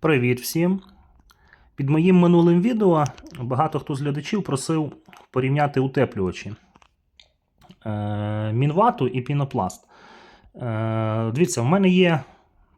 Привіт всім! Під моїм минулим відео багато хто з глядачів просив порівняти утеплювачі е, Мінвату і пінопласт. Е, дивіться, в мене є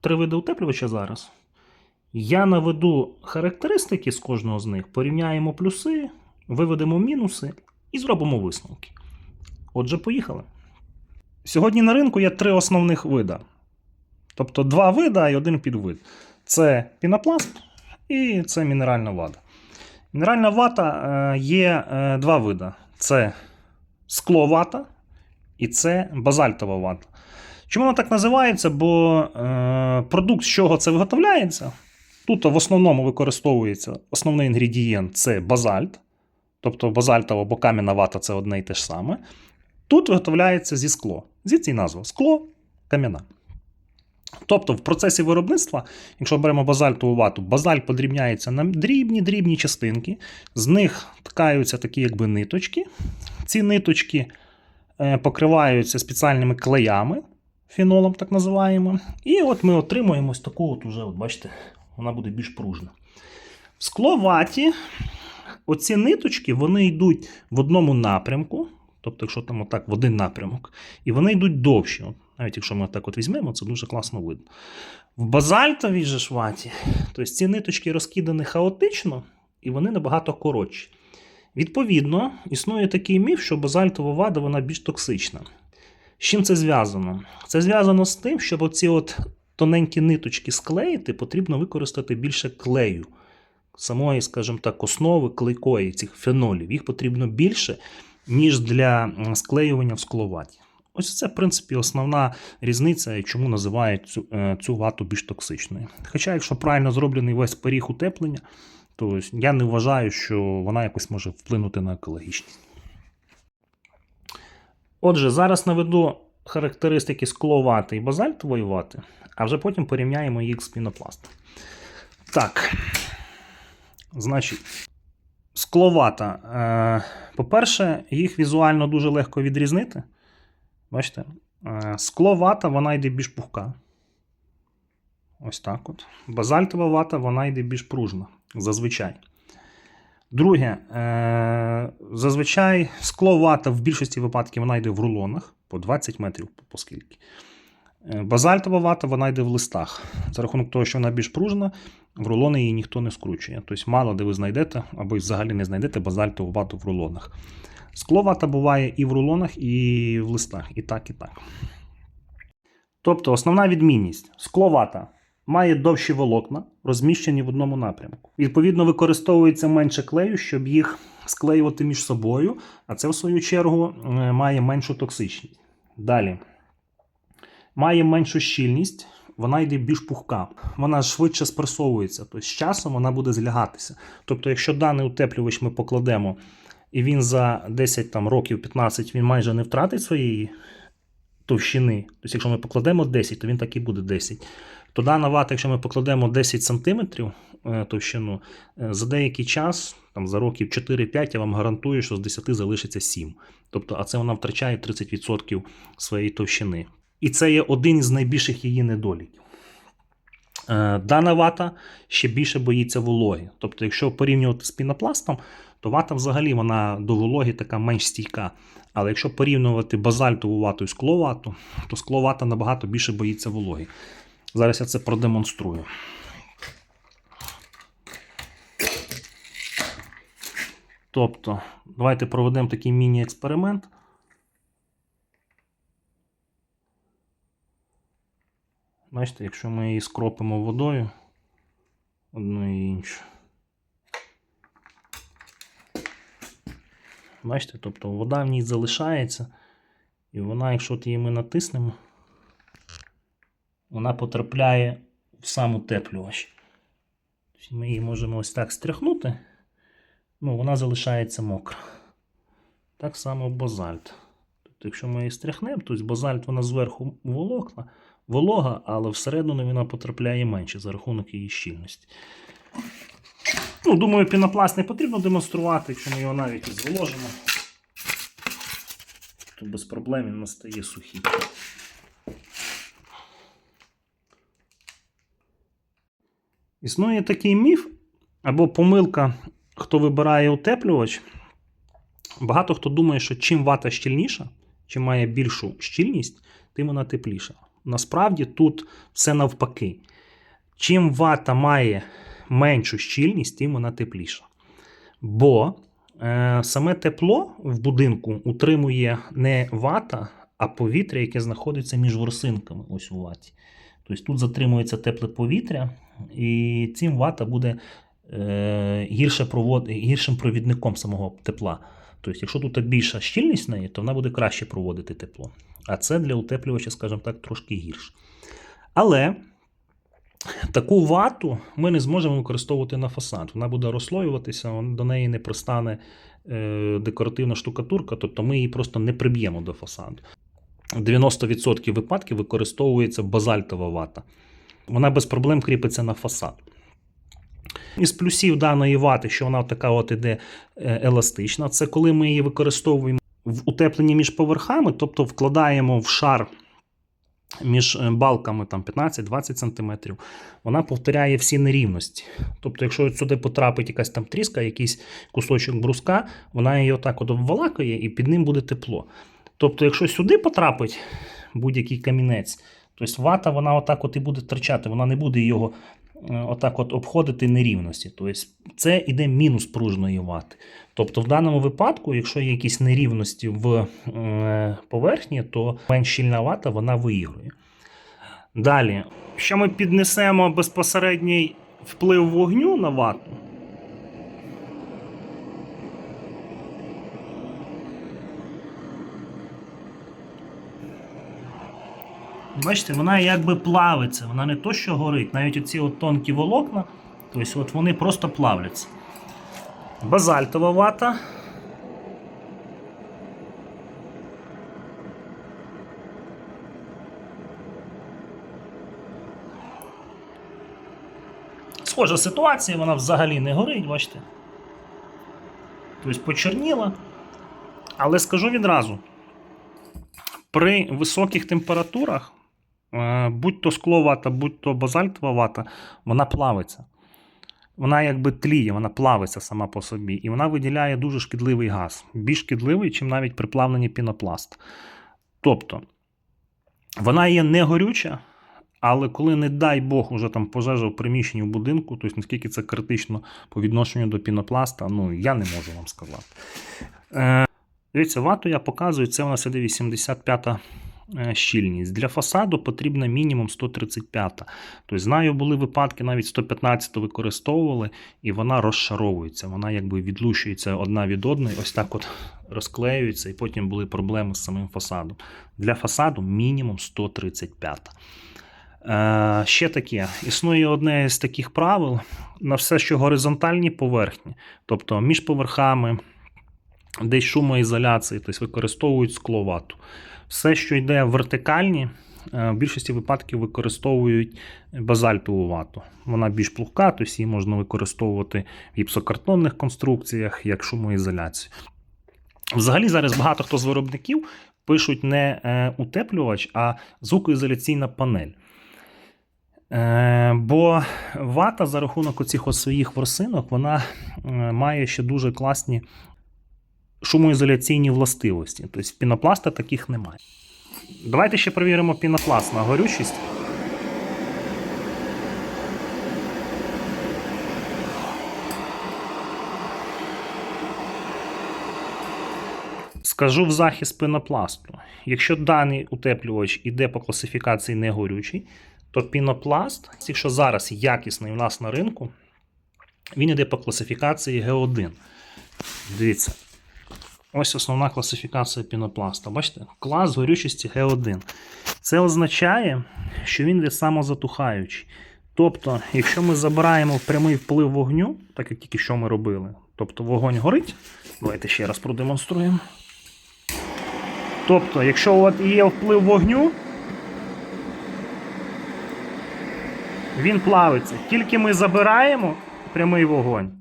три види утеплювача зараз. Я наведу характеристики з кожного з них, порівняємо плюси, виведемо мінуси і зробимо висновки. Отже, поїхали. Сьогодні на ринку є три основних вида. Тобто два вида і один підвид. Це пінопласт і це мінеральна вата. Мінеральна вата е, є е, два вида: це скловата і це базальтова вата. Чому вона так називається? Бо е, продукт, з чого це виготовляється, тут в основному використовується основний інгредієнт це базальт. Тобто базальтова або кам'яна вата це одне і те ж саме. Тут виготовляється зі скло. Звідси назва скло кам'яна. Тобто, в процесі виробництва, якщо беремо базальтову вату, базальт подрібняється на дрібні-дрібні частинки, з них ткаються такі якби ниточки. Ці ниточки е, покриваються спеціальними клеями, фенолом так називаємо. І от ми отримуємо ось таку, от уже, от бачите, вона буде більш пружна. В скловаті оці ниточки вони йдуть в одному напрямку. Тобто, якщо там отак в один напрямок, і вони йдуть довші. Навіть якщо ми так от візьмемо, це дуже класно видно. В базальтовій же ж ваті, тобто ці ниточки розкидані хаотично, і вони набагато коротші. Відповідно, існує такий міф, що базальтова вада вона більш токсична. З чим це зв'язано? Це зв'язано з тим, щоб оці от тоненькі ниточки склеїти, потрібно використати більше клею. Самої, скажімо так, основи клейкої цих фенолів. Їх потрібно більше, ніж для склеювання в скловаті. Ось це, в принципі, основна різниця, чому називають цю, е, цю вату більш токсичною. Хоча, якщо правильно зроблений весь пиріг утеплення, то я не вважаю, що вона якось може вплинути на екологічність. Отже, зараз наведу характеристики скловати і базальтової вати, а вже потім порівняємо їх з пінопластом. Так. Значить, скловата. Е, По-перше, їх візуально дуже легко відрізнити. Бачите? Е, Скловата, вона йде більш пухка. Ось так от. Базальтова вата, вона йде більш пружна. Зазвичай. Друге, е, зазвичай скловата в більшості випадків вона йде в рулонах по 20 метрів по скільки. Е, Базальтова вата вона йде в листах. За рахунок того, що вона більш пружна, в рулони її ніхто не скручує. Тобто мало де ви знайдете, або взагалі не знайдете базальтову вату в рулонах. Скловата буває і в рулонах, і в листах, і так, і так. Тобто, основна відмінність: скловата має довші волокна, розміщені в одному напрямку. Відповідно, використовується менше клею, щоб їх склеювати між собою, а це, в свою чергу, е, має меншу токсичність. Далі. Має меншу щільність, вона йде більш пухка, вона швидше спресовується, тобто з часом вона буде злягатися. Тобто, якщо даний утеплювач ми покладемо, і він за 10 там, років 15 він майже не втратить своєї товщини. Тобто, якщо ми покладемо 10, то він так і буде 10. То дана вата, якщо ми покладемо 10 см товщину, е, за деякий час, там, за років 4-5, я вам гарантую, що з 10 залишиться 7. Тобто, а це вона втрачає 30% своєї товщини. І це є один із найбільших її недоліків. Е, Дана вата ще більше боїться вологи. Тобто, якщо порівнювати з пінопластом, то вата взагалі вона до вологи така менш стійка. Але якщо порівнювати базальтову вату і скловату, то скловата набагато більше боїться вологи. Зараз я це продемонструю. Тобто, давайте проведемо такий міні-експеримент. Бачите, якщо ми її скропимо водою, одну і іншу. Бачите, тобто вода в ній залишається, і вона, якщо от її ми натиснемо, вона потрапляє в сам утеплювач. Тобто Ми її можемо ось так стряхнути, ну, вона залишається мокра. Так само базальт. Тобто, якщо ми її стряхнемо, то базальт вона зверху волокна, волога, але всередину вона потрапляє менше за рахунок її щільності. Ну, думаю, пінопласт не потрібно демонструвати, якщо ми його навіть і зволожимо, то без проблем він настає сухий. Існує такий міф або помилка, хто вибирає утеплювач. Багато хто думає, що чим вата щільніша, чим має більшу щільність, тим вона тепліша. Насправді тут все навпаки. Чим вата має меншу щільність, тим вона тепліша. Бо е, саме тепло в будинку утримує не вата, а повітря, яке знаходиться між ворсинками ось у ваті. Тобто тут затримується тепле повітря, і цим вата буде е, гірше провод... гіршим провідником самого тепла. Тобто, якщо тут більша щільність в неї, то вона буде краще проводити тепло. А це для утеплювача, скажімо так, трошки гірше. Але таку вату ми не зможемо використовувати на фасад. Вона буде розслоюватися, до неї не пристане е, декоративна штукатурка, тобто ми її просто не приб'ємо до фасаду. В 90% випадків використовується базальтова вата. Вона без проблем кріпиться на фасад. Із плюсів даної вати, що вона така от іде е, еластична, це коли ми її використовуємо в утепленні між поверхами, тобто вкладаємо в шар між е, балками там 15-20 см, вона повторяє всі нерівності. Тобто, якщо сюди потрапить якась там тріска, якийсь кусочок бруска, вона її отак от обвалакає і під ним буде тепло. Тобто, якщо сюди потрапить будь-який камінець, тобто вата вона отак от і буде торчати, вона не буде його отак от обходити нерівності. Тобто це іде мінус пружної вати. Тобто, в даному випадку, якщо є якісь нерівності в е, поверхні, то менш щільна вата вона виігрує. Далі, що ми піднесемо безпосередній вплив вогню на вату, Бачите, вона якби плавиться, вона не то, що горить, навіть оці от тонкі волокна, тобто от вони просто плавляться. Базальтова вата. Схожа ситуація, вона взагалі не горить, бачите. Тобто почерніла. Але скажу відразу: при високих температурах, е, будь то скловата, будь то базальтова вата, вона плавиться. Вона якби тліє, вона плавиться сама по собі, і вона виділяє дуже шкідливий газ. Більш шкідливий, ніж навіть при плавленні пінопласт. Тобто, вона є не горюча, але коли, не дай Бог, уже там пожежа в приміщенні в будинку, тобто наскільки це критично по відношенню до пінопласта, ну я не можу вам сказати. Е, Дивіться, вату я показую, це у нас іде 85 е, щільність. Для фасаду потрібна мінімум 135. Тобто, знаю, були випадки, навіть 115 використовували, і вона розшаровується. Вона якби відлущується одна від одної, ось так от розклеюється, і потім були проблеми з самим фасадом. Для фасаду мінімум 135. Е, ще таке, існує одне з таких правил на все, що горизонтальні поверхні, тобто між поверхами, десь шумоізоляції, тобто використовують скловату. Все, що йде вертикальні, е, в більшості випадків використовують базальтову вату. Вона більш плухка, тобто її можна використовувати в гіпсокартонних конструкціях як шумоізоляцію. Взагалі, зараз багато хто з виробників пишуть не е, утеплювач, а звукоізоляційна панель. Е, бо вата за рахунок оцих своїх ворсинок вона має ще дуже класні шумоізоляційні властивості. Тобто пінопласта таких немає. Давайте ще перевіримо пінопласт на горючість. Скажу в захист пінопласту. Якщо даний утеплювач іде по класифікації негорючий, то пінопласт, якщо зараз якісний у нас на ринку, він іде по класифікації Г1. Дивіться. Ось основна класифікація пінопласта. Бачите? Клас горючості Г1. Це означає, що він є самозатухаючий. Тобто, якщо ми забираємо прямий вплив вогню, так як тільки що ми робили, тобто вогонь горить, давайте ще раз продемонструємо. Тобто, якщо от є вплив вогню, він плавиться. Тільки ми забираємо прямий вогонь,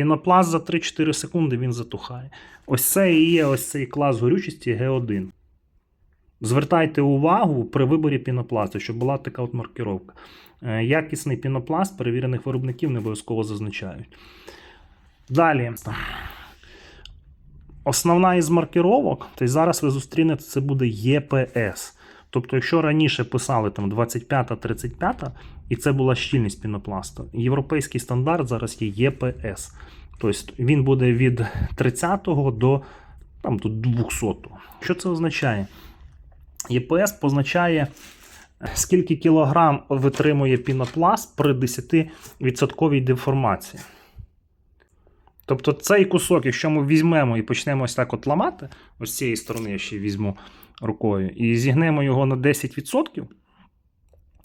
пінопласт за 3-4 секунди він затухає. Ось це і є ось цей клас горючості Г1. Звертайте увагу при виборі пінопласту, щоб була така от маркировка. Е, Якісний пінопласт перевірених виробників не обов'язково зазначають. Далі. Основна із маркировок, то зараз ви зустрінете, це буде ЄПС. Тобто, якщо раніше писали там 25-35, і це була щільність пінопласту, європейський стандарт зараз є ЄПС. Тобто він буде від 30 до, там, до 200. Що це означає? ЄПС позначає, скільки кілограм витримує пінопласт при 10% деформації. Тобто цей кусок, якщо ми візьмемо і почнемо ось так от ламати, ось з цієї сторони я ще візьму рукою, і зігнемо його на 10%,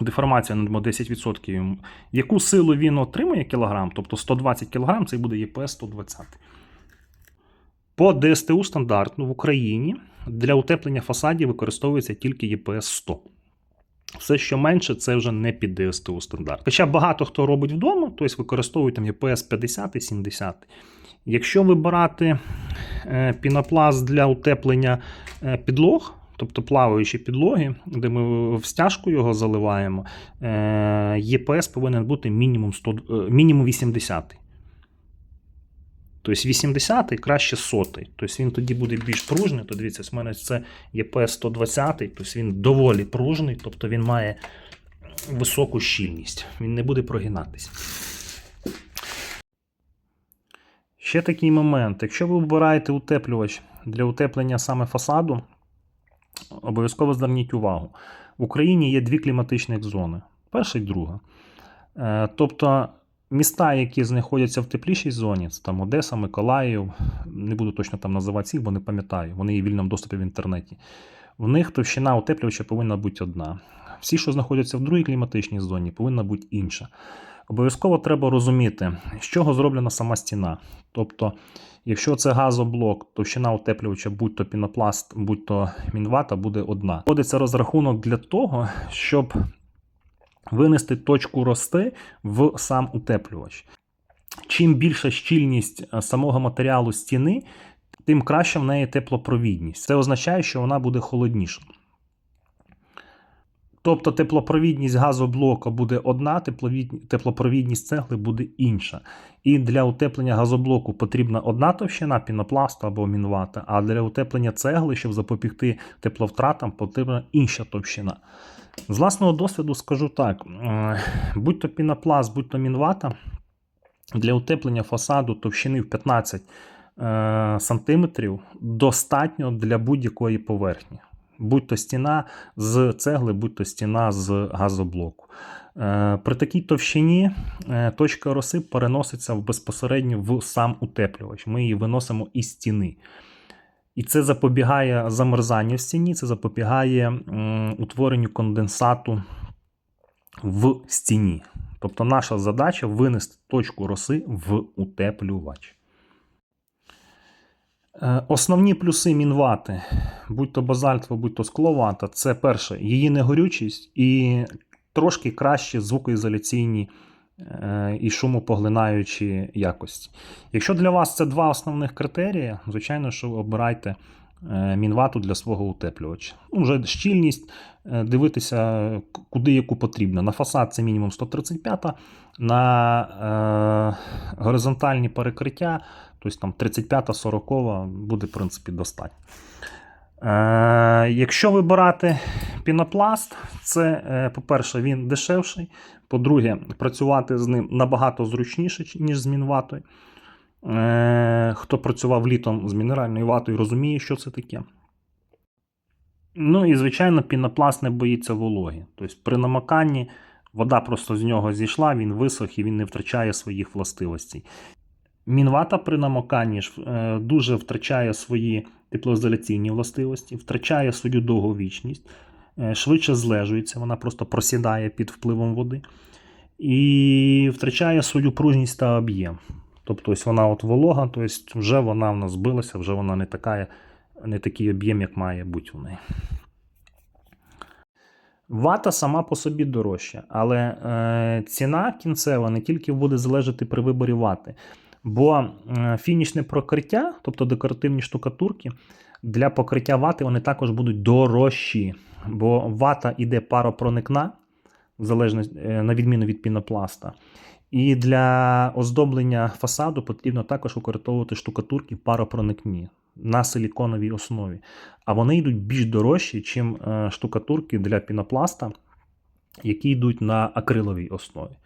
деформація надамо 10%, яку силу він отримує кілограм, тобто 120 кг, це буде ЄПС 120. По ДСТУ стандартно в Україні для утеплення фасадів використовується тільки ЄПС 100. Все, що менше, це вже не під ДСТУ стандарт. Хоча багато хто робить вдома, тобто використовують там ЄПС 50 і 70. Якщо вибирати е, пінопласт для утеплення е, підлог, тобто плаваючі підлоги, де ми в стяжку його заливаємо, е, ЄПС повинен бути мінімум, 100, е, мінімум 80. Тобто 80 й краще 100. Тобто він тоді буде більш пружний. То дивіться, в мене це ЄПС 120, тобто він доволі пружний, тобто він має високу щільність. Він не буде прогинатись. Ще такий момент. Якщо ви вибираєте утеплювач для утеплення саме фасаду, обов'язково зверніть увагу. В Україні є дві кліматичних зони: перша і друга. Е, Тобто міста, які знаходяться в теплішій зоні, це там Одеса, Миколаїв, не буду точно там називати їх, бо не пам'ятаю, вони є в вільному доступі в інтернеті. В них товщина утеплювача повинна бути одна. Всі, що знаходяться в другій кліматичній зоні, повинна бути інша. Обов'язково треба розуміти, з чого зроблена сама стіна. Тобто, якщо це газоблок, товщина утеплювача, будь-то пінопласт, будь-то мінвата, буде одна. Вводиться розрахунок для того, щоб винести точку рости в сам утеплювач. Чим більша щільність е, самого матеріалу стіни, тим краще в неї теплопровідність. Це означає, що вона буде холодніша. Тобто теплопровідність газоблока буде одна, теплопровідність цегли буде інша. І для утеплення газоблоку потрібна одна товщина пінопласту або мінвата, а для утеплення цегли, щоб запобігти тепловтратам, потрібна інша товщина. З власного досвіду скажу так: е, будь-то пінопласт, будь-то мінвата, для утеплення фасаду товщини в 15 е, сантиметрів достатньо для будь-якої поверхні. Будь-то стіна з цегли, будь-то стіна з газоблоку. Е, При такій товщині е, точка роси переноситься безпосередньо в сам утеплювач. Ми її виносимо із стіни. І це запобігає замерзанню в стіні, це запобігає утворенню конденсату в стіні. Тобто наша задача винести точку роси в утеплювач. Е, Основні плюси мінвати, будь то базальтова, будь то скловата, це перше, її негорючість і трошки кращі звукоізоляційні е, і шумопоглинаючі якості. Якщо для вас це два основних критерії, звичайно, що обирайте е, мінвату для свого утеплювача. Ну, вже щільність, дивитися, куди яку потрібно. На фасад це мінімум 135, на е, горизонтальні перекриття, тобто там 35-40 буде, в принципі, достатньо. Е, якщо вибирати пінопласт, це, е, по-перше, він дешевший. По-друге, працювати з ним набагато зручніше, ніж з мінватою. Е, хто працював літом з мінеральною ватою, розуміє, що це таке. Ну і, звичайно, пінопласт не боїться вологи. Тобто при намоканні вода просто з нього зійшла, він висох і він не втрачає своїх властивостей. Мінвата при намоканні е, дуже втрачає свої теплоізоляційні властивості, втрачає свою довговічність, е, швидше злежується, вона просто просідає під впливом води і втрачає свою пружність та об'єм. Тобто ось вона от волога, тобто вже вона в нас збилася, вже вона не, така, не такий об'єм, як має бути у неї. Вата сама по собі дорожча, але е, ціна кінцева не тільки буде залежати при виборі вати, бо е, фінішне прокриття, тобто декоративні штукатурки, для покриття вати вони також будуть дорожчі, бо вата іде паропроникна, залежно, е, на відміну від пінопласта. І для оздоблення фасаду потрібно також використовувати штукатурки паропроникні на силіконовій основі. А вони йдуть більш дорожчі, ніж штукатурки для пінопласта, які йдуть на акриловій основі.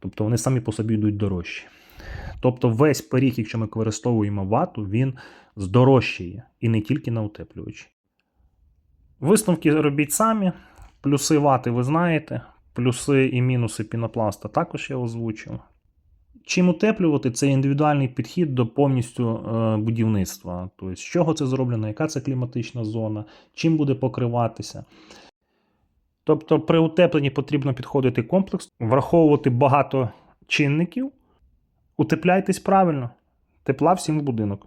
Тобто вони самі по собі йдуть дорожчі. Тобто весь поріг, якщо ми використовуємо вату, він здорожчає і не тільки на утеплювачі. Висновки робіть самі. Плюси вати ви знаєте, плюси і мінуси пінопласта також я озвучив. Чим утеплювати, це індивідуальний підхід до повністю е, будівництва. Тобто, з чого це зроблено, яка це кліматична зона, чим буде покриватися. Тобто, при утепленні потрібно підходити комплекс, враховувати багато чинників. Утепляйтесь правильно. Тепла всім в будинок.